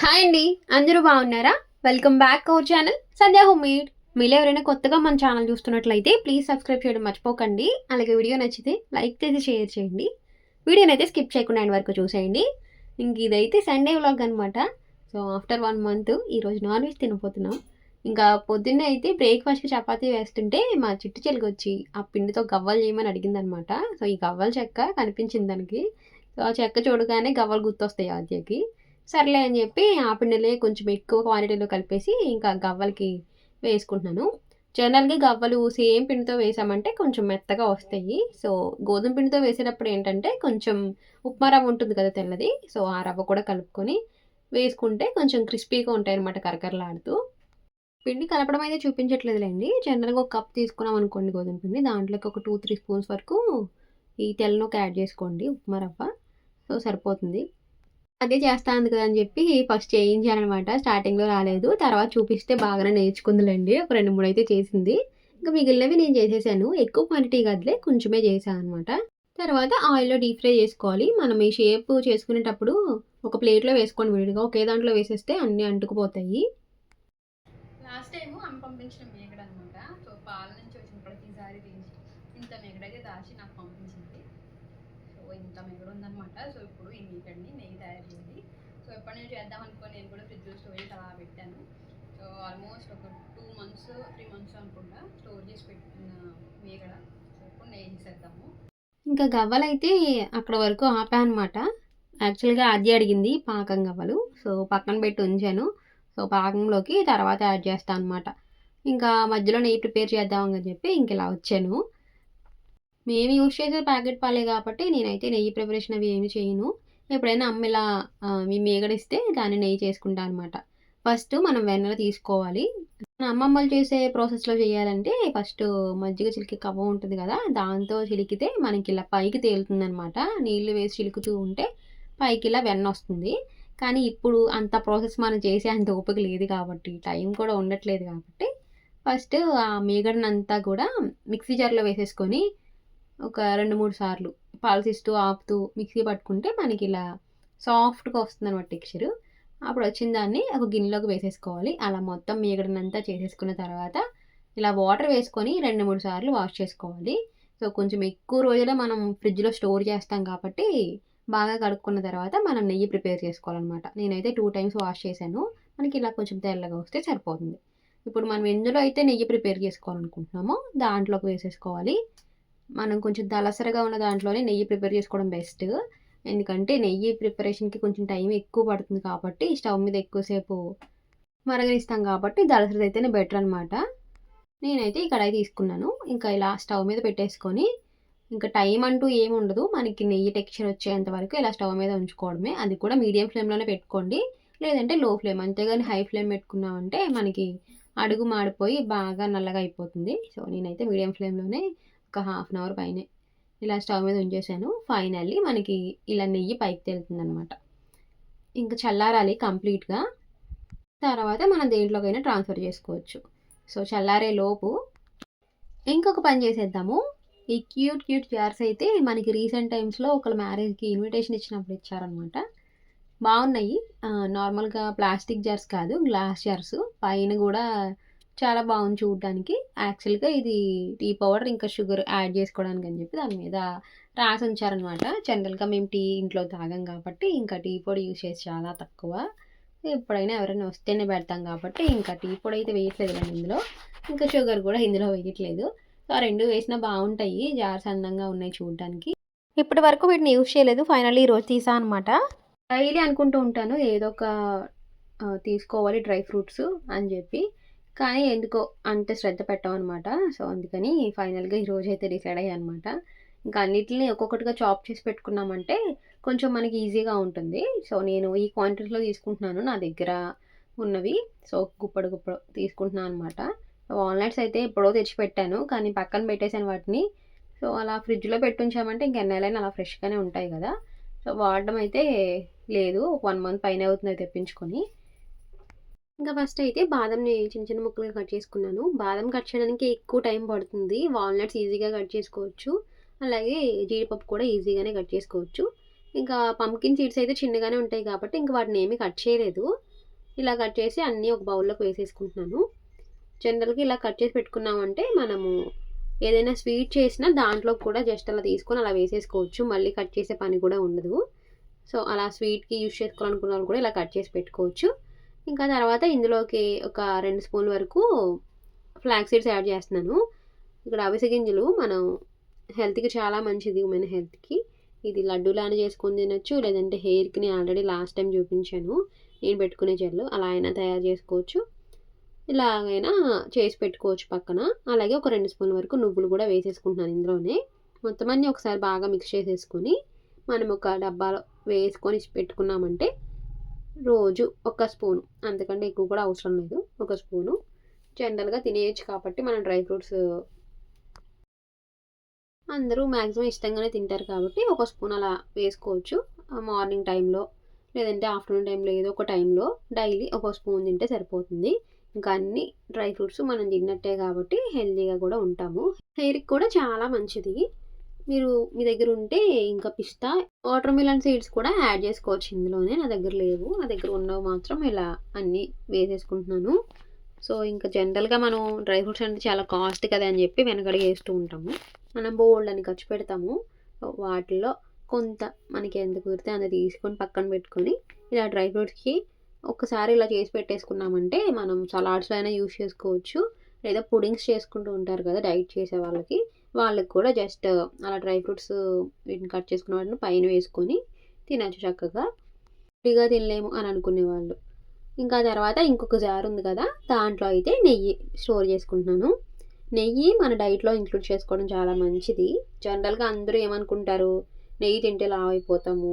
Hi అండి అందరూ బాగున్నారా? Welcome back our channel Sandhya home మీలో మీరు ఎవరైనా కొత్తగా మన ఛానల్ చూస్తున్నట్లయితే ప్లీజ్ సబ్స్క్రైబ్ చేయడం మర్చిపోకండి. అలాగే వీడియో నచ్చితే లైక్ చేసి షేర్ చేయండి. వీడియోని అయితే స్కిప్ చేయకుండా ఎండ్ వరకు చూసేయండి. ఇంక ఇదైతే సండే వ్లాగ్ అనమాట సో ఆఫ్టర్ వన్ మంత్ ఈరోజు నాన్ వెజ్ తినబోతున్నాం. ఇంకా పొద్దున్నే అయితే బ్రేక్ఫాస్ట్కి చపాతీ వేస్తుంటే మా చిట్టు చెలికి వచ్చి ఆ పిండితో గవ్వలు చేయమని అడిగిందనమాట సో ఈ గవ్వల చెక్క కనిపించింది దానికి. సో ఆ చెక్క చూడగానే గవ్వలు గుర్తొస్తాయి ఆద్యకి. సర్లే అని చెప్పి ఆ పిండిలే కొంచెం ఎక్కువ క్వాంటిటీలో కలిపేసి ఇంకా గవ్వలకి వేసుకుంటున్నాను. జనరల్గా గవ్వలు సేమ్ పిండితో వేసామంటే కొంచెం మెత్తగా వస్తాయి. సో గోధుమ పిండితో వేసేటప్పుడు ఏంటంటే కొంచెం ఉప్మా రవ్వ ఉంటుంది కదా తెల్లది. సో ఆ రవ్వ కూడా కలుపుకొని వేసుకుంటే కొంచెం క్రిస్పీగా ఉంటాయి అనమాట కరకరలాడుతూ. పిండి కలపడం అయితే చూపించట్లేదులేండి. జనరల్గా ఒక కప్ తీసుకున్నాం అనుకోండి గోధుమ పిండి. దాంట్లోకి ఒక టూ త్రీ స్పూన్స్ వరకు ఈ తెల్లనొక యాడ్ చేసుకోండి ఉప్మా రవ్వ. సో సరిపోతుంది. అదే చేస్తాను కదా అని చెప్పి ఫస్ట్ చేయించానమాట స్టార్టింగ్లో రాలేదు. తర్వాత చూపిస్తే బాగానే నేర్చుకుందిలేండి. ఒక రెండు మూడు అయితే చేసింది. ఇంకా మిగిలినవి నేను చేసేసాను. ఎక్కువ క్వాంటిటీ కదలే కొంచెమే చేశాను అనమాట తర్వాత ఆయిల్లో డీప్ ఫ్రై చేసుకోవాలి. మనం ఈ షేప్ చేసుకునేటప్పుడు ఒక ప్లేట్లో వేసుకోండి విడిగా ఒకే దాంట్లో వేసేస్తే అన్నీ అంటుకుపోతాయి. లాస్ట్ టైము అమ్మ పంపించిన మేకడ అనమాట సో పాల నుంచి వచ్చిన ప్రతిసారి ఇంత మేగడైతే దాచి నాకు పంపించింది. సో ఇంత మేకడ ఉందనమాట సో ఇప్పుడు ఈ మేగడ్ని నెయ్యి తయారు చేయాలి సో ఎప్పటి నుంచి చేద్దాం అనుకుని నేను కూడా ఫ్రిడ్జ్లో స్టోరేజ్ అలా పెట్టాను. సో ఆల్మోస్ట్ ఒక టూ మంత్స్ త్రీ మంత్స్ అనుకుంటా స్టోర్ చేసి పెట్టిన మేగడ సో ఇప్పుడు నేను చేసేద్దాము. ఇంకా గవ్వలైతే అక్కడ వరకు ఆపా అనమాట యాక్చువల్గా అది అడిగింది పాకం గవ్వలు. సో పక్కన పెట్టి ఉంచాను. సో పాకంలోకి తర్వాత యాడ్ చేస్తాను అనమాట ఇంకా మధ్యలో నెయ్యి ప్రిపేర్ చేద్దామని చెప్పి ఇంక ఇలా వచ్చాను. మేము యూజ్ చేసే ప్యాకెట్ పాలే కాబట్టి నేనైతే నెయ్యి ప్రిపరేషన్ అవి ఏమి చేయను. ఎప్పుడైనా అమ్మ ఇలా మీ మేగడిస్తే దాన్ని నెయ్యి చేసుకుంటా అనమాట ఫస్ట్ మనం వెన్నెల తీసుకోవాలి. మన అమ్మమ్మలు చేసే ప్రాసెస్లో చేయాలంటే ఫస్ట్ మజ్జిగ చిలికి కవ్వ ఉంటుంది కదా దాంతో చిలికితే మనకి ఇలా పైకి తేలుతుంది అనమాట నీళ్ళు వేసి చిలుకుతూ ఉంటే పైకి ఇలా వెన్న వస్తుంది. కానీ ఇప్పుడు అంత ప్రాసెస్ మనం చేసే అంత ఓపిక లేదు కాబట్టి టైం కూడా ఉండట్లేదు కాబట్టి ఫస్ట్ ఆ మేగడనంతా కూడా మిక్సీ జార్లో వేసేసుకొని ఒక రెండు మూడు సార్లు పాలసిస్తూ ఆపుతూ మిక్సీ పట్టుకుంటే మనకి ఇలా సాఫ్ట్గా వస్తుంది అనమాట టెక్స్చర్. అప్పుడు వచ్చిన దాన్ని ఒక గిన్నెలోకి వేసేసుకోవాలి. అలా మొత్తం మీగడనంతా చేసేసుకున్న తర్వాత ఇలా వాటర్ వేసుకొని రెండు మూడు సార్లు వాష్ చేసుకోవాలి. సో కొంచెం ఎక్కువ రోజులే మనం ఫ్రిడ్జ్లో స్టోర్ చేస్తాం కాబట్టి బాగా కడుక్కున్న తర్వాత మనం నెయ్యి ప్రిపేర్ చేసుకోవాలన్నమాట. నేనైతే టూ టైమ్స్ వాష్ చేశాను. మనకి ఇలా కొంచెం తెల్లగా వస్తే సరిపోతుంది. ఇప్పుడు మనం ఎందులో అయితే నెయ్యి ప్రిపేర్ చేసుకోవాలనుకుంటున్నామో దాంట్లోకి వేసేసుకోవాలి. మనం కొంచెం దలసరగా ఉన్న దాంట్లోనే నెయ్యి ప్రిపేర్ చేసుకోవడం బెస్ట్. ఎందుకంటే నెయ్యి ప్రిపరేషన్కి కొంచెం టైం ఎక్కువ పడుతుంది కాబట్టి స్టవ్ మీద ఎక్కువసేపు మరగనిస్తాం కాబట్టి దలసరిది అయితేనే బెటర్ అనమాట నేనైతే ఈ కడాయి తీసుకున్నాను. ఇంకా ఇలా స్టవ్ మీద పెట్టేసుకొని ఇంకా టైం అంటూ ఏమి ఉండదు. మనకి నెయ్యి టెక్స్చర్ వచ్చేంత వరకు ఇలా స్టవ్ మీద ఉంచుకోవడమే. అది కూడా మీడియం ఫ్లేమ్లోనే పెట్టుకోండి. లేదంటే లో ఫ్లేమ్. అంతేగాని హై ఫ్లేమ్ పెట్టుకున్నామంటే మనకి అడుగు మాడిపోయి బాగా నల్లగా అయిపోతుంది. సో నేనైతే మీడియం ఫ్లేమ్లోనే ఒక హాఫ్ అన్ అవర్ పైనే. ఇలా స్టవ్ మీద ఉంచేసాను. ఫైనల్లీ మనకి ఇలా నెయ్యి పైకి తేలుతుంది అనమాట ఇంకా చల్లారాలి కంప్లీట్గా. తర్వాత మనం దేంట్లోకైనా ట్రాన్స్ఫర్ చేసుకోవచ్చు. సో చల్లారే లోపు ఇంకొక పని చేసేద్దాము. ఈ క్యూట్ క్యూట్ జార్స్ అయితే మనకి రీసెంట్ టైమ్స్లో ఒకళ్ళ మ్యారేజ్కి ఇన్విటేషన్ ఇచ్చినప్పుడు ఇచ్చారనమాట బాగున్నాయి. నార్మల్గా ప్లాస్టిక్ జార్స్ కాదు గ్లాస్ జార్స్. పైన కూడా చాలా బాగుంది చూడడానికి. యాక్చువల్గా ఇది టీ పౌడర్ ఇంకా షుగర్ యాడ్ చేసుకోవడానికి అని చెప్పి దాని మీద రాసి ఉంచారనమాట జనరల్గా మేము టీ ఇంట్లో తాగాం కాబట్టి ఇంకా టీ పొడి యూస్ చేసి చాలా తక్కువ. ఎప్పుడైనా ఎవరైనా వస్తేనే పెడతాం కాబట్టి ఇంకా టీ పొడి అయితే వేయట్లేదు కానీ ఇందులో. ఇంకా షుగర్ కూడా ఇందులో వేయట్లేదు. సో ఆ రెండు వేసినా బాగుంటాయి. జార్స్ అందంగా ఉన్నాయి చూడడానికి. ఇప్పటి వరకు వీటిని యూజ్ చేయలేదు. ఫైనల్లీ ఈరోజు తీసా అనమాట. డైలీ అనుకుంటూ ఉంటాను. ఏదో ఒక తీసుకోవాలి డ్రై ఫ్రూట్స్ అని చెప్పి. కానీ ఎందుకో అంటే శ్రద్ధ పెట్టామన్నమాట సో అందుకని ఫైనల్గా ఈరోజు అయితే డిసైడ్ అయ్యా అనమాట ఇంకా అన్నిటిని ఒక్కొక్కటిగా చాప్ చేసి పెట్టుకున్నామంటే కొంచెం మనకి ఈజీగా ఉంటుంది. సో నేను ఈ క్వాంటిటీలో తీసుకుంటున్నాను నా దగ్గర ఉన్నవి. సో గుప్పడు గుప్పడు తీసుకుంటున్నాను అనమాట వాల్నట్స్ అయితే ఎప్పుడో తెచ్చి పెట్టాను కానీ పక్కన పెట్టేశాను వాటిని. సో అలా ఫ్రిడ్జ్లో పెట్టుంచామంటే ఇంకెన్నెలైనా అలా ఫ్రెష్గానే ఉంటాయి కదా. సో వాడడం అయితే లేదు. వన్ మంత్ పైన అవుతుంది తెప్పించుకొని. ఇంకా ఫస్ట్ అయితే బాదంని చిన్న చిన్న ముక్కలుగా కట్ చేసుకున్నాను. బాదం కట్ చేయడానికి ఎక్కువ టైం పడుతుంది. వాల్నట్స్ ఈజీగా కట్ చేసుకోవచ్చు. అలాగే జీడిపప్పు కూడా ఈజీగానే కట్ చేసుకోవచ్చు. ఇంకా పంకిన్ సీడ్స్ అయితే చిన్నగానే ఉంటాయి కాబట్టి ఇంకా వాటిని ఏమీ కట్ చేయలేదు. ఇలా కట్ చేసి అన్నీ ఒక బౌల్లోకి వేసేసుకుంటున్నాను. జనరల్గా ఇలా కట్ చేసి పెట్టుకున్నామంటే మనము ఏదైనా స్వీట్ చేసినా దాంట్లో కూడా జస్ట్ అలా తీసుకొని అలా వేసేసుకోవచ్చు. మళ్ళీ కట్ చేసే పని కూడా ఉండదు. సో అలా స్వీట్కి యూజ్ చేసుకోవాలనుకున్న వాళ్ళు కూడా ఇలా కట్ చేసి పెట్టుకోవచ్చు. ఇంకా తర్వాత ఇందులోకి ఒక రెండు స్పూన్ వరకు ఫ్లాక్ సీడ్స్ యాడ్ చేస్తున్నాను. ఇక్కడ అవిసె గింజలు మనం హెల్త్కి చాలా మంచిది మన హెల్త్కి ఇది లడ్డూలానే చేసుకొని తినొచ్చు లేదంటే హెయిర్కి నేను ఆల్రెడీ లాస్ట్ టైం చూపించాను. నేను పెట్టుకునే జెల్లు అలా అయినా తయారు చేసుకోవచ్చు. ఇలాగైనా చేసి పెట్టుకోవచ్చు పక్కన. అలాగే ఒక రెండు స్పూన్ల వరకు నువ్వులు కూడా వేసేసుకుంటున్నాను ఇందులోనే. మొత్తం అన్నీ ఒకసారి బాగా మిక్స్ చేసేసుకొని మనం ఒక డబ్బాలో వేసుకొని పెట్టుకున్నామంటే రోజు ఒక స్పూను. అంతకంటే ఎక్కువ కూడా అవసరం లేదు. ఒక స్పూను. జనరల్గా తినేయచ్చు కాబట్టి మనం డ్రై ఫ్రూట్స్ అందరూ మ్యాక్సిమం ఇష్టంగానే తింటారు కాబట్టి ఒక స్పూన్ అలా వేసుకోవచ్చు. మార్నింగ్ టైంలో లేదంటే ఆఫ్టర్నూన్ టైంలో ఏదో ఒక టైంలో డైలీ ఒక స్పూన్ తింటే సరిపోతుంది. ఇంకా అన్ని డ్రై ఫ్రూట్స్ మనం తిన్నట్టే కాబట్టి హెల్తీగా కూడా ఉంటాము. హెయిర్కి కూడా చాలా మంచిది. మీరు మీ దగ్గర ఉంటే ఇంకా పిస్తా వాటర్ మిలన్ సీడ్స్ కూడా యాడ్ చేసుకోవచ్చు ఇందులోనే. నా దగ్గర లేవు. నా దగ్గర ఉన్నవి మాత్రం ఇలా అన్నీ వేసేసుకుంటున్నాను. సో ఇంకా జనరల్గా మనం డ్రై ఫ్రూట్స్ అంటే చాలా కాస్ట్ కదా అని చెప్పి వెనకడిగి వేస్తూ ఉంటాము. మనం బోల్డ్ అని ఖర్చు పెడతాము. వాటిల్లో కొంత మనకి ఎంత కుదిరితే అంత తీసుకొని పక్కన పెట్టుకొని ఇలా డ్రై ఫ్రూట్స్కి ఒక్కసారి ఇలా చేసి పెట్టేసుకున్నామంటే మనం సలాడ్స్లో అయినా యూస్ చేసుకోవచ్చు. లేదా పుడింగ్స్ చేసుకుంటూ ఉంటారు కదా డైట్ చేసే వాళ్ళకి. వాళ్ళకి కూడా జస్ట్ అలా డ్రై ఫ్రూట్స్ వీటిని కట్ చేసుకున్న వాటిని పైన వేసుకొని తినచ్చు చక్కగా. ఫ్రీగా తినలేము అని అనుకునే వాళ్ళు. ఇంకా తర్వాత ఇంకొక జార్ ఉంది కదా దాంట్లో అయితే నెయ్యి స్టోర్ చేసుకుంటున్నాను. నెయ్యి మన డైట్లో ఇంక్లూడ్ చేసుకోవడం చాలా మంచిది. జనరల్గా అందరూ ఏమనుకుంటారు? నెయ్యి తింటే లావ్ అయిపోతాము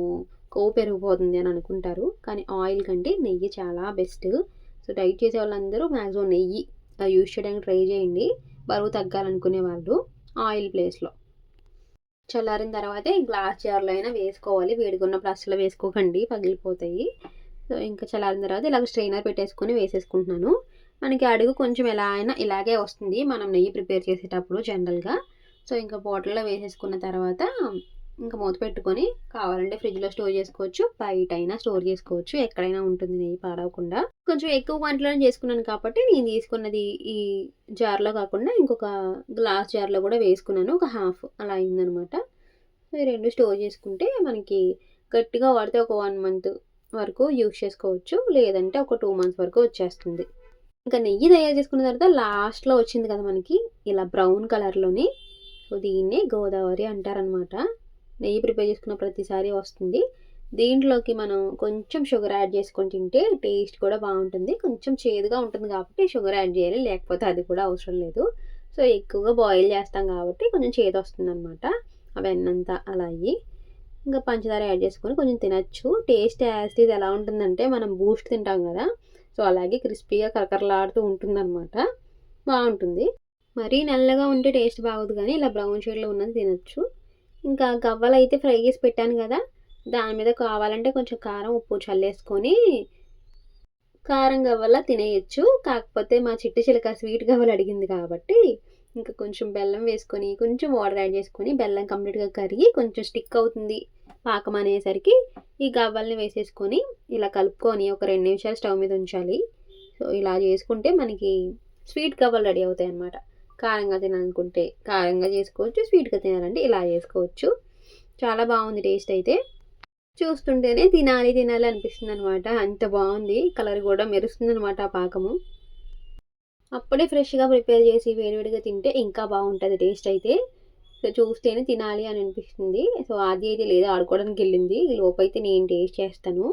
కొవ్వు పెరిగిపోతుంది అని అనుకుంటారు. కానీ ఆయిల్ కంటే నెయ్యి చాలా బెస్ట్. సో డైట్ చేసే వాళ్ళందరూ మ్యాక్సిమం నెయ్యి యూజ్ చేయడానికి ట్రై చేయండి. బరువు తగ్గాలనుకునే వాళ్ళు. ఆయిల్ ప్లేస్లో. చల్లారిన తర్వాత గ్లాస్ జార్లో అయినా వేసుకోవాలి. వేడిగున్నప్పుడు అసలు వేసుకోకండి. పగిలిపోతాయి. సో ఇంకా చల్లారిన తర్వాత ఇలాగ స్ట్రైనర్ పెట్టేసుకొని వేసేసుకుంటున్నాను. మనకి అడుగు కొంచెం ఎలా అయినా ఇలాగే వస్తుంది. మనం నెయ్యి ప్రిపేర్ చేసేటప్పుడు జనరల్గా. సో ఇంకా బాటిల్లో వేసేసుకున్న తర్వాత ఇంకా మూత పెట్టుకొని కావాలంటే ఫ్రిడ్జ్లో స్టోర్ చేసుకోవచ్చు. బయట అయినా స్టోర్ చేసుకోవచ్చు. ఎక్కడైనా ఉంటుంది నెయ్యి పాడవకుండా. కొంచెం ఎక్కువ క్వాంటిటీలో చేసుకున్నాను కాబట్టి నేను తీసుకున్నది ఈ జార్లో కాకుండా ఇంకొక గ్లాస్ జార్లో కూడా వేసుకున్నాను. ఒక హాఫ్ అలా అయిందనమాట. ఈ రెండు స్టోర్ చేసుకుంటే మనకి గట్టిగా వాడితే ఒక వన్ మంత్ వరకు యూస్ చేసుకోవచ్చు. లేదంటే ఒక టూ మంత్స్ వరకు వచ్చేస్తుంది. ఇంకా నెయ్యి తయారు చేసుకున్న తర్వాత లాస్ట్లో వచ్చింది కదా మనకి ఇలా బ్రౌన్ కలర్లోని. సో దీన్నే గోదావరి అంటారనమాట. నెయ్యి ప్రిపేర్ చేసుకున్న ప్రతిసారి వస్తుంది. దీంట్లోకి మనం కొంచెం షుగర్ యాడ్ చేసుకొని తింటే టేస్ట్ కూడా బాగుంటుంది. కొంచెం చేదుగా ఉంటుంది కాబట్టి షుగర్ యాడ్ చేయాలి లేకపోతే అది కూడా అవసరం లేదు. సో ఎక్కువగా బాయిల్ చేస్తాం కాబట్టి కొంచెం చేదు వస్తుంది అనమాట అవన్నంతా అలా అయ్యి ఇంకా పంచదార యాడ్ చేసుకొని కొంచెం తినచ్చు. టేస్ట్ యాసిడ్ ఎలా ఉంటుందంటే మనం బూస్ట్ తింటాం కదా సో అలాగే క్రిస్పీగా కరకరలాడుతూ ఉంటుందన్నమాట. బాగుంటుంది. మరీ నల్లగా ఉంటే టేస్ట్ బాగోదు కానీ ఇలా బ్రౌన్ షేడ్లో ఉన్నది తినచ్చు. ఇంకా గవ్వలు అయితే ఫ్రై చేసి పెట్టాను కదా దాని మీద కావాలంటే కొంచెం కారం ఉప్పు చల్లేసుకొని కారం గవ్వల తినేయచ్చు. కాకపోతే మా చిట్టి చిలక స్వీట్ గవ్వలు అడిగింది కాబట్టి ఇంకా కొంచెం బెల్లం వేసుకొని కొంచెం వాటర్ యాడ్ చేసుకొని బెల్లం కంప్లీట్గా కరిగి కొంచెం స్టిక్ అవుతుంది పాకం అనేసరికి ఈ గవ్వల్ని వేసేసుకొని ఇలా కలుపుకొని ఒక రెండు నిమిషాలు స్టవ్ మీద ఉంచాలి. సో ఇలా చేసుకుంటే మనకి స్వీట్ గవ్వలు రెడీ అవుతాయి అన్నమాట కారంగా తినాలనుకుంటే కారంగా చేసుకోవచ్చు స్వీట్గా తినాలంటే ఇలా చేసుకోవచ్చు. చాలా బాగుంది టేస్ట్ అయితే. చూస్తుంటేనే తినాలి తినాలి అనిపిస్తుంది అనమాట అంత బాగుంది. కలర్ కూడా మెరుస్తుంది అనమాట ఆ పాకము. అప్పుడే ఫ్రెష్గా ప్రిపేర్ చేసి వేడివేడిగా తింటే ఇంకా బాగుంటుంది టేస్ట్ అయితే. సో చూస్తేనే తినాలి అని అనిపిస్తుంది. సో అది అయితే లేదు ఆడుకోవడానికి వెళ్ళింది. ఈ లోపైతే నేను టేస్ట్ చేస్తాను.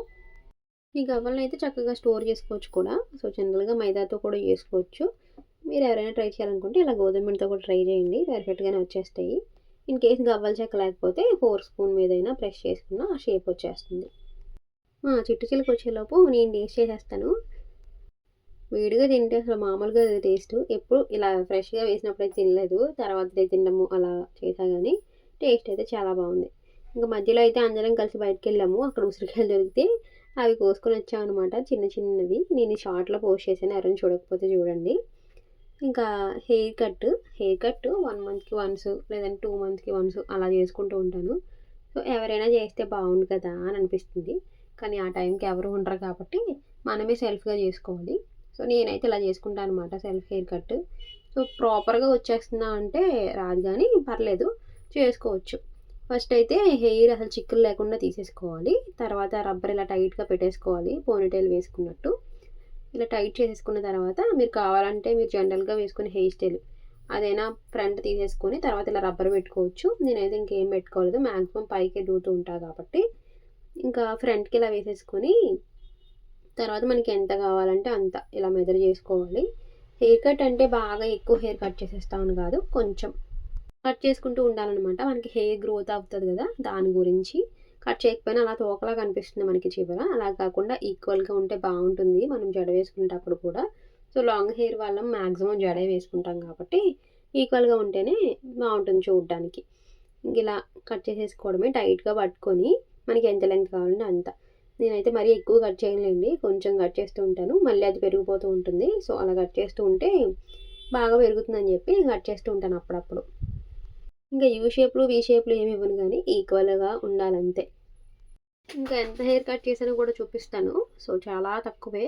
ఈ గవ్వలను అయితే చక్కగా స్టోర్ చేసుకోవచ్చు కూడా. సో జనరల్గా మైదాతో కూడా చేసుకోవచ్చు. మీరు ఎవరైనా ట్రై చేయాలనుకుంటే ఇలా గోధుమతో కూడా ట్రై చేయండి. పర్ఫెక్ట్గానే వచ్చేస్తాయి. ఇన్ కేస్ గవ్వలు చెక్క లేకపోతే ఫోర్ స్పూన్ మీదైనా ప్రెస్ చేసుకున్న ఆ షేప్ వచ్చేస్తుంది. చిట్టు చిలుకు వచ్చేలోపు నేను టేస్ట్ చేసేస్తాను. వేడిగా తింటే అసలు మామూలుగా టేస్ట్ ఎప్పుడు ఇలా ఫ్రెష్గా వేసినప్పుడు అయితే తినలేదు. తర్వాత తినడము అలా చేసా కానీ టేస్ట్ అయితే చాలా బాగుంది. ఇంకా మధ్యలో అయితే అందరం కలిసి బయటకు వెళ్ళాము. అక్కడ ఉసిరికాయలు దొరికితే అవి కోసుకొని వచ్చామన్నమాట. చిన్న చిన్నవి. నేను షార్ట్లో పోస్ట్ చేశాను. ఎవరైనా చూడకపోతే చూడండి. ఇంకా haircut haircut one మంత్కి వన్స్ లేదంటే టూ మంత్స్కి వన్స్ అలా చేసుకుంటూ ఉంటాను. సో ఎవరైనా చేస్తే బాగుండు కదా అని అనిపిస్తుంది. కానీ ఆ టైంకి ఎవరు ఉండరు కాబట్టి మనమే సెల్ఫ్గా చేసుకోవాలి. సో నేనైతే ఇలా చేసుకుంటాను అనమాట సెల్ఫ్ హెయిర్ కట్. సో ప్రాపర్గా వచ్చేస్తుందా అంటే రాదు కానీ పర్లేదు చేసుకోవచ్చు. ఫస్ట్ అయితే హెయిర్ అసలు చిక్కులు లేకుండా తీసేసుకోవాలి. తర్వాత రబ్బర్ ఇలా టైట్గా పెట్టేసుకోవాలి పోనీటైల్ వేసుకున్నట్టు. ఇలా టైట్ చేసేసుకున్న తర్వాత మీరు కావాలంటే మీరు జనరల్గా వేసుకునే హెయిర్ స్టైల్ అదైనా ఫ్రంట్ తీసేసుకొని తర్వాత ఇలా రబ్బర్ పెట్టుకోవచ్చు. నేనైతే ఇంకేం పెట్టుకోలేదు. మ్యాక్సిమం పైకే దూతూ ఉంటా కాబట్టి. ఇంకా ఫ్రంట్కి ఇలా వేసేసుకొని తర్వాత మనకి ఎంత కావాలంటే అంత ఇలా మెదర్ చేసుకోవాలి. హెయిర్ కట్ అంటే బాగా ఎక్కువ హెయిర్ కట్ చేసేస్తాను కాదు కొంచెం. కట్ చేసుకుంటూ ఉండాలన్నమాట. మనకి హెయిర్ గ్రోత్ అవుతుంది కదా దాని గురించి. కట్ చేయకపోయినా అలా తోకలా కనిపిస్తుంది మనకి చివర. అలా కాకుండా ఈక్వల్గా ఉంటే బాగుంటుంది. మనం జడ వేసుకునేటప్పుడు కూడా. సో లాంగ్ హెయిర్ వాళ్ళం మ్యాక్సిమం జడ వేసుకుంటాం కాబట్టి ఈక్వల్గా ఉంటేనే బాగుంటుంది చూడడానికి. ఇలా కట్ చేసేసుకోవడమే టైట్గా పట్టుకొని మనకి ఎంత లెంత్ కావాలంటే అంత. నేనైతే మరీ ఎక్కువ కట్ చేయలేండి కొంచెం కట్ చేస్తూ ఉంటాను. మళ్ళీ అది పెరిగిపోతూ ఉంటుంది. సో అలా కట్ చేస్తూ ఉంటే బాగా పెరుగుతుందని చెప్పి కట్ చేస్తూ ఉంటాను అప్పుడప్పుడు. ఇంకా యూ షేప్లు వీ షేప్లు ఏమి ఇవ్వను కానీ ఈక్వల్గా ఉండాలంతే. ఇంకా ఎంత హెయిర్ కట్ చేసానో కూడా చూపిస్తాను. సో చాలా తక్కువే.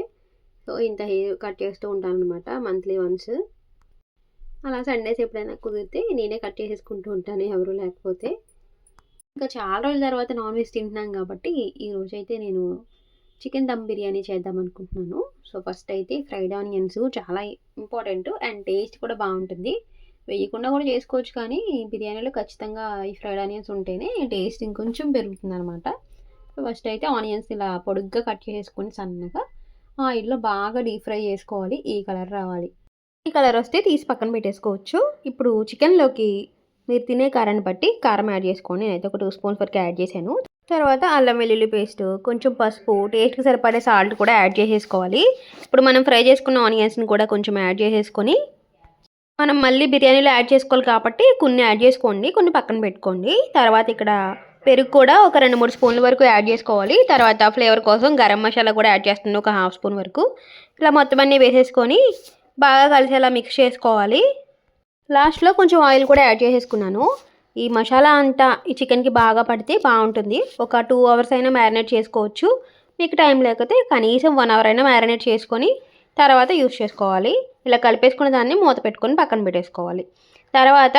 సో ఇంత హెయిర్ కట్ చేస్తూ ఉంటాను అనమాట మంత్లీ వన్స్ అలా సండేస్ ఎప్పుడైనా కుదిరితే నేనే కట్ చేసేసుకుంటూ ఉంటాను ఎవరు లేకపోతే. ఇంకా చాలా రోజుల తర్వాత నాన్ వెజ్ తింటున్నాం కాబట్టి ఈరోజు అయితే నేను చికెన్ దమ్ బిర్యానీ చేద్దాం అనుకుంటున్నాను. సో ఫస్ట్ అయితే ఫ్రైడ్ ఆనియన్స్ చాలా ఇంపార్టెంట్ అండ్ టేస్ట్ కూడా బాగుంటుంది. వేయకుండా కూడా చేసుకోవచ్చు కానీ బిర్యానీలో ఖచ్చితంగా ఈ ఫ్రైడ్ ఆనియన్స్ ఉంటేనే టేస్ట్ ఇంకొంచెం పెరుగుతుంది అనమాట ఫస్ట్ అయితే ఆనియన్స్ ఇలా పొడుగ్గా కట్ చేసుకొని సన్నగా ఆయిల్లో బాగా డీప్ ఫ్రై చేసుకోవాలి. ఈ కలర్ రావాలి. ఈ కలర్ వస్తే తీసి పక్కన పెట్టేసుకోవచ్చు. ఇప్పుడు చికెన్లోకి మీరు తినే కారాన్ని బట్టి కారం యాడ్ చేసుకోండి. నేనైతే ఒక టూ స్పూన్స్ వరకు యాడ్ చేశాను. తర్వాత అల్లం వెల్లుల్లి పేస్ట్ కొంచెం పసుపు టేస్ట్కి సరిపడే సాల్ట్ కూడా యాడ్ చేసేసుకోవాలి. ఇప్పుడు మనం ఫ్రై చేసుకున్న ఆనియన్స్ని కూడా కొంచెం యాడ్ చేసేసుకొని మనం మళ్ళీ బిర్యానీలో యాడ్ చేసుకోవాలి కాబట్టి కొన్ని యాడ్ చేసుకోండి కొన్ని పక్కన పెట్టుకోండి. తర్వాత ఇక్కడ పెరుగు కూడా ఒక రెండు మూడు స్పూన్ల వరకు యాడ్ చేసుకోవాలి. తర్వాత ఫ్లేవర్ కోసం గరం మసాలా కూడా యాడ్ చేస్తుంది ఒక హాఫ్ స్పూన్ వరకు. ఇలా మొత్తం అన్నీ వేసేసుకొని బాగా కలిసేలా మిక్స్ చేసుకోవాలి. లాస్ట్లో కొంచెం ఆయిల్ కూడా యాడ్ చేసేసుకున్నాను. ఈ మసాలా అంతా ఈ చికెన్కి బాగా పడితే బాగుంటుంది. ఒక టూ అవర్స్ అయినా మ్యారినేట్ చేసుకోవచ్చు. మీకు టైం లేకపోతే కనీసం వన్ అవర్ అయినా మ్యారినేట్ చేసుకొని తర్వాత యూస్ చేసుకోవాలి. ఇలా కలిపేసుకున్న దాన్ని మూత పెట్టుకొని పక్కన పెట్టేసుకోవాలి. తర్వాత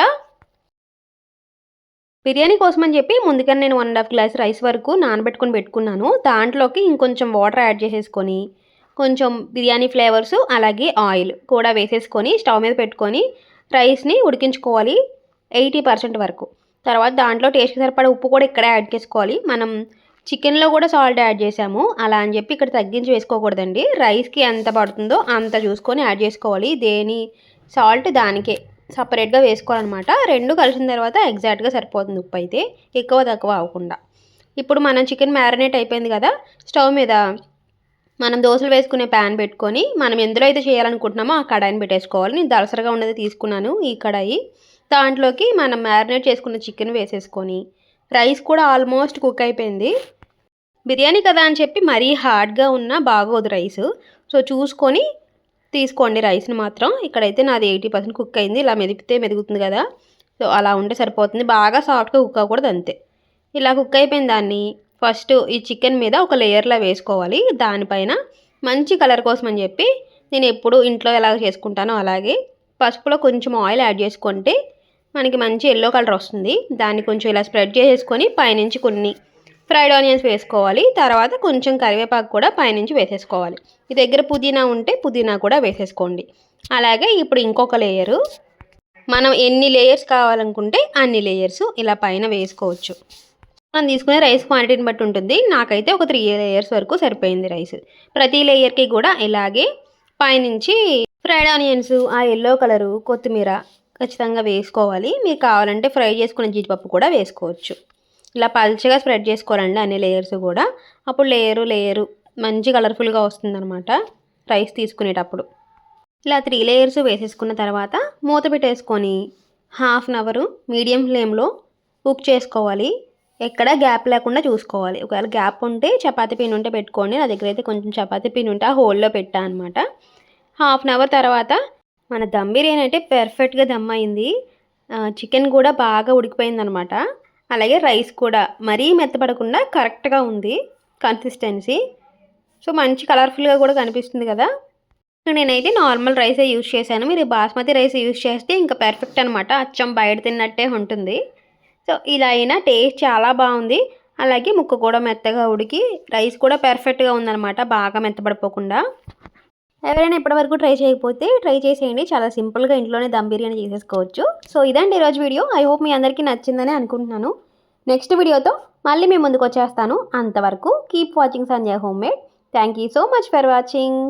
బిర్యానీ కోసం అని చెప్పి ముందుగానే నేను one and half glass rice వరకు నానబెట్టుకొని పెట్టుకున్నాను. దాంట్లోకి ఇంకొంచెం వాటర్ యాడ్ చేసేసుకొని కొంచెం బిర్యానీ ఫ్లేవర్స్ అలాగే ఆయిల్ కూడా వేసేసుకొని స్టవ్ మీద పెట్టుకొని రైస్ని ఉడికించుకోవాలి ఎయిటీ పర్సెంట్ వరకు. తర్వాత దాంట్లో టేస్ట్కి సరిపడా ఉప్పు కూడా ఇక్కడే యాడ్ చేసుకోవాలి. మనం చికెన్లో కూడా సాల్ట్ యాడ్ చేసాము అలా అని చెప్పి ఇక్కడ తగ్గించి వేసుకోకూడదండి. రైస్కి ఎంత పడుతుందో అంత చూసుకొని యాడ్ చేసుకోవాలి. దేని సాల్ట్ దానికే సపరేట్గా వేసుకోవాలన్నమాట. రెండు కలిసిన తర్వాత ఎగ్జాక్ట్గా సరిపోతుంది ఉప్పు అయితే. ఎక్కువ తక్కువ అవ్వకుండా. ఇప్పుడు మనం చికెన్ మ్యారినేట్ అయిపోయింది కదా. స్టవ్ మీద మనం దోశలు వేసుకునే ప్యాన్ పెట్టుకొని మనం ఎందులో అయితే చేయాలనుకుంటున్నామో ఆ కడాయిని పెట్టేసుకోవాలి. నేను దలసరగా ఉన్నది తీసుకున్నాను ఈ కడాయి. దాంట్లోకి మనం మ్యారినేట్ చేసుకున్న చికెన్ వేసేసుకొని రైస్ కూడా ఆల్మోస్ట్ కుక్ అయిపోయింది. బిర్యానీ కదా అని చెప్పి మరీ హార్డ్గా ఉన్న బాగోదు రైస్. సో చూసుకొని తీసుకోండి రైస్ని మాత్రం. ఇక్కడైతే నాది ఎయిటీ పర్సెంట్ కుక్ అయింది. ఇలా మెదిపితే మెదుగుతుంది కదా. సో అలా ఉంటే సరిపోతుంది. బాగా సాఫ్ట్గా కుక్ అవ్వకూడదు అంతే. ఇలా కుక్ అయిపోయిన దాన్ని ఫస్ట్ ఈ చికెన్ మీద ఒక లేయర్లా వేసుకోవాలి. దానిపైన మంచి కలర్ కోసం అని చెప్పి నేను ఎప్పుడు ఇంట్లో ఎలాగ చేసుకుంటానో అలాగే పసుపులో కొంచెం ఆయిల్ యాడ్ చేసుకుంటే మనకి మంచి ఎల్లో కలర్ వస్తుంది. దాన్ని కొంచెం ఇలా స్ప్రెడ్ చేసేసుకొని పైనుంచి కొన్ని ఫ్రైడ్ ఆనియన్స్ వేసుకోవాలి. తర్వాత కొంచెం కరివేపాకు కూడా పైనుంచి వేసేసుకోవాలి. మీ దగ్గర పుదీనా ఉంటే పుదీనా కూడా వేసేసుకోండి. అలాగే ఇప్పుడు ఇంకొక లేయరు మనం ఎన్ని లేయర్స్ కావాలనుకుంటే అన్ని లేయర్స్ ఇలా పైన వేసుకోవచ్చు. మనం తీసుకునే రైస్ క్వాంటిటీని బట్టి ఉంటుంది. నాకైతే ఒక త్రీ లేయర్స్ వరకు సరిపోయింది రైస్ ప్రతి లేయర్కి కూడా ఇలాగే పైనుంచి ఫ్రైడ్ ఆనియన్స్ ఆ ఎల్లో కలరు కొత్తిమీర ఖచ్చితంగా వేసుకోవాలి. మీరు కావాలంటే ఫ్రై చేసుకున్న జీడిపప్పు కూడా వేసుకోవచ్చు. ఇలా పల్చగా స్ప్రెడ్ చేసుకోవాలండి అన్ని లేయర్స్ కూడా. అప్పుడు లేయరు లేయరు. మంచి కలర్ఫుల్గా వస్తుందనమాట రైస్ తీసుకునేటప్పుడు. ఇలా త్రీ లేయర్స్ వేసేసుకున్న తర్వాత మూత పెట్టేసుకొని హాఫ్ అన్ అవరు మీడియం ఫ్లేమ్లో కుక్ చేసుకోవాలి. ఎక్కడ గ్యాప్ లేకుండా చూసుకోవాలి. ఒకవేళ గ్యాప్ ఉంటే చపాతీ పిన్ ఉంటే పెట్టుకోండి. నా దగ్గర అయితే కొంచెం చపాతీ పిన్ ఉంటే ఆ హోల్లో పెట్టా అనమాట హాఫ్ అన్ అవర్ తర్వాత మన దమ్ బిర్యానీ అయితే పెర్ఫెక్ట్గా దమ్ అయింది. చికెన్ కూడా బాగా ఉడికిపోయింది అనమాట అలాగే రైస్ కూడా మరీ మెత్తపడకుండా కరెక్ట్గా ఉంది కన్సిస్టెన్సీ సో మంచి కలర్ఫుల్గా కూడా కనిపిస్తుంది కదా. నేనైతే నార్మల్ రైసే యూజ్ చేశాను. మీరు బాస్మతి రైస్ యూజ్ చేస్తే ఇంకా పర్ఫెక్ట్ అనమాట అచ్చం బయట తిన్నట్టే ఉంటుంది. సో ఇలా అయినా టేస్ట్ చాలా బాగుంది. అలాగే ముక్క కూడా మెత్తగా ఉడికి రైస్ కూడా పర్ఫెక్ట్గా ఉందన్నమాట. బాగా మెత్తబడిపోకుండా. ఎవరైనా ఇప్పటివరకు ట్రై చేయకపోతే ట్రై చేసేయండి. చాలా సింపుల్గా ఇంట్లోనే దమ్ బిర్యానీ చేసేసుకోవచ్చు. సో ఇదండి ఈరోజు వీడియో. ఐ హోప్ మీ అందరికీ నచ్చిందని అనుకుంటున్నాను. నెక్స్ట్ వీడియోతో మళ్ళీ మీ ముందుకు వచ్చేస్తాను. అంతవరకు keep watching Sanjay home made thank you so much for watching.